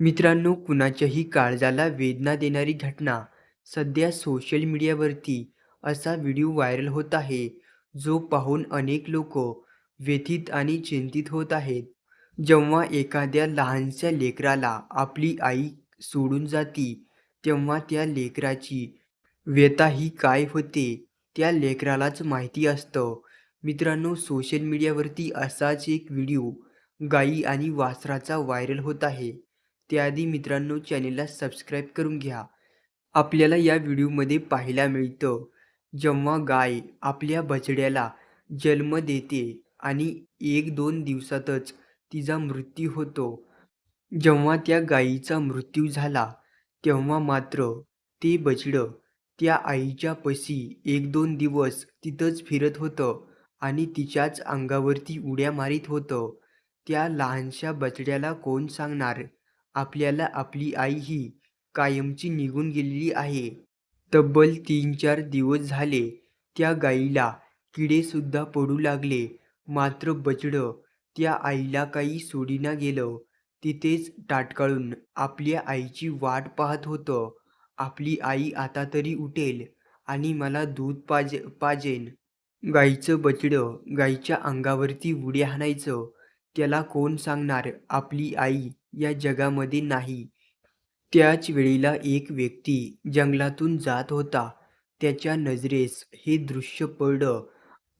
मित्रांनो कुणाच्याही काळजाला वेदना देणारी घटना सध्या सोशल मीडियावरती असा व्हिडिओ व्हायरल होत आहे जो पाहून अनेक लोक व्यथित आणि चिंतित होत आहेत. जेव्हा एखाद्या लहानशा लेकराला आपली आई सोडून जाती तेव्हा त्या लेकराची व्यथा ही काय होते त्या लेकरालाच माहिती असतं. मित्रांनो सोशल मीडियावरती असाच एक व्हिडिओ गाई आणि वासराचा व्हायरल होत आहे. त्याआधी मित्रांनो चॅनेलला सबस्क्राईब करून घ्या. आपल्याला या व्हिडिओमध्ये पाहायला मिळतं जेव्हा गाय आपल्या बछड्याला जन्म देते आणि एक दोन दिवसातच तिचा मृत्यू होतो. जेव्हा त्या गायीचा मृत्यू झाला तेव्हा मात्र ते बछडं त्या आईच्या पशी एक दोन दिवस तिथंच फिरत होतं आणि तिच्याच अंगावरती उड्या मारीत होतं. त्या लहानशा बछड्याला कोण सांगणार? आपल्याला आपली आई ही कायमची निघून गेलेली आहे. तब्बल तीन चार दिवस झाले त्या गाईला किडेसुद्धा पडू लागले. मात्र बछडं त्या आईला काही सोडीना गेलं. तिथेच टाटकाळून आपल्या आईची वाट पाहत होतं. आपली आई आता तरी उठेल आणि मला दूध पाजे पाजेन. गाईचं बछडं गाईच्या अंगावरती उड्या हाणायचं त्याला कोण सांगणार? आपली आई या जगामध्ये नाही. त्याच वेळेला एक व्यक्ती जंगलातून जात होता. त्याच्या नजरेस हे दृश्य पडलं.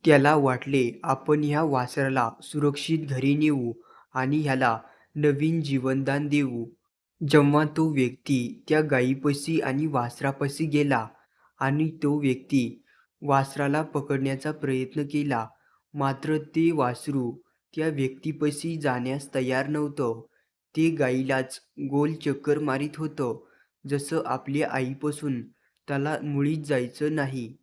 त्याला वाटले आपण ह्या वासराला सुरक्षित घरी नेऊ आणि ह्याला नवीन जीवनदान देऊ. जेव्हा तो व्यक्ती त्या गायीपशी आणि वासरापाशी गेला आणि तो व्यक्ती वासराला पकडण्याचा प्रयत्न केला मात्र ते वासरू त्या व्यक्तीपाशी जाण्यास तयार नव्हतं. ते गाईलाच गोल चक्कर मारीत होतं. जसं आपली आईपासून त्याला मुळीच जायचं नाही.